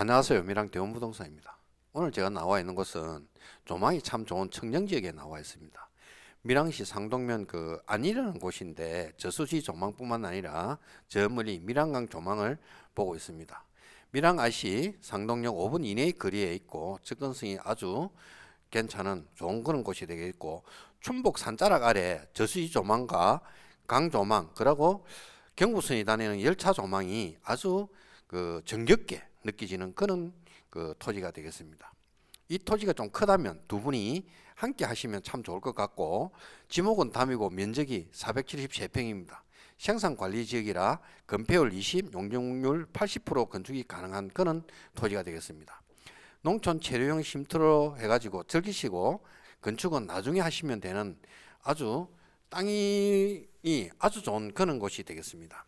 안녕하세요. 미랑 대원부동산입니다. 오늘 제가 나와 있는 곳은 조망이 참 좋은 청정지역에 나와 있습니다. 밀양시 상동면 그 안이라는 곳인데 저수지 조망뿐만 아니라 저 멀리 밀양강 조망을 보고 있습니다. IC 상동역 5분 이내의 거리에 있고 접근성이 아주 괜찮은 좋은 그런 곳이 되겠고 춘복 산자락 아래 저수지 조망과 강 조망 그리고 경부선이 다니는 열차 조망이 아주 그 정겹게 느껴지는 그런 그 토지가 되겠습니다. 이 토지가 좀 크다면 두 분이 함께 하시면 참 좋을 것 같고 지목은 담이고 면적이 473평입니다. 생산 관리 지역이라 건폐율 20, 용적률 80% 건축이 가능한 그런 토지가 되겠습니다. 농촌 체류용 쉼터로 해가지고 즐기시고 건축은 나중에 하시면 되는 아주 땅이 아주 좋은 그런 곳이 되겠습니다.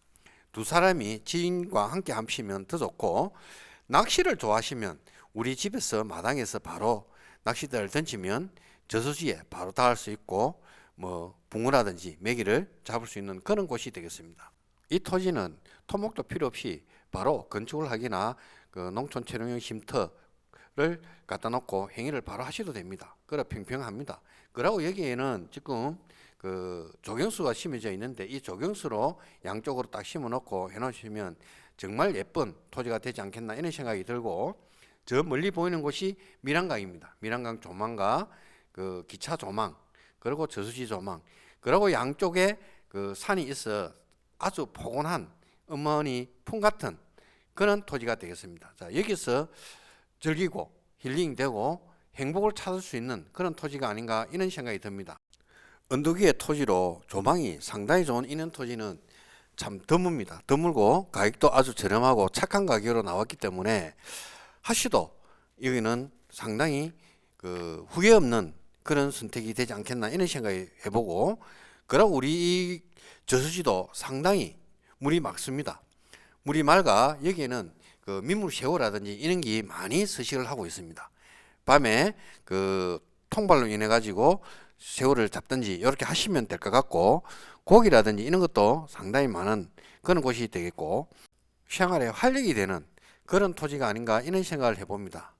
두 사람이 지인과 함께 하시면 더 좋고 낚시를 좋아하시면 우리 집에서 마당에서 바로 낚싯대를 던지면 저수지에 바로 닿을 수 있고 뭐 붕어라든지 메기를 잡을 수 있는 그런 곳이 되겠습니다. 이 토지는 토목도 필요 없이 바로 건축을 하기나 그 농촌 체류용 쉼터를 갖다 놓고 행위를 바로 하셔도 됩니다. 그래 평평합니다. 그리고 여기에는 지금 그 조경수가 심어져 있는데 이 조경수로 양쪽으로 딱 심어 놓고 해 놓으시면 정말 예쁜 토지가 되지 않겠나 이런 생각이 들고 저 멀리 보이는 곳이 밀양강입니다. 밀양강 조망과 그 기차 조망 그리고 저수지 조망 그리고 양쪽에 그 산이 있어 아주 포근한 어머니 품 같은 그런 토지가 되겠습니다. 자 여기서 즐기고 힐링되고 행복을 찾을 수 있는 그런 토지가 아닌가 이런 생각이 듭니다. 언덕 위의 토지로 조망이 상당히 좋은 이런 토지는 참 드뭅니다. 드물고 가격도 아주 저렴하고 착한 가격으로 나왔기 때문에 하시도 여기는 상당히 그 후회 없는 그런 선택이 되지 않겠나 이런 생각이 해보고 그리고 우리 이 저수지도 상당히 물이 맑습니다. 물이 맑아 여기에는 그 민물 새우라든지 이런 게 많이 서식을 하고 있습니다. 밤에 그 통발로 인해 가지고 새우를 잡든지 이렇게 하시면 될 것 같고 고기라든지 이런 것도 상당히 많은 그런 곳이 되겠고 생활에 활력이 되는 그런 토지가 아닌가 이런 생각을 해봅니다.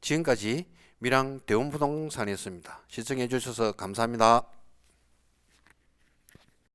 지금까지 미랑 대원부동산이었습니다. 시청해 주셔서 감사합니다.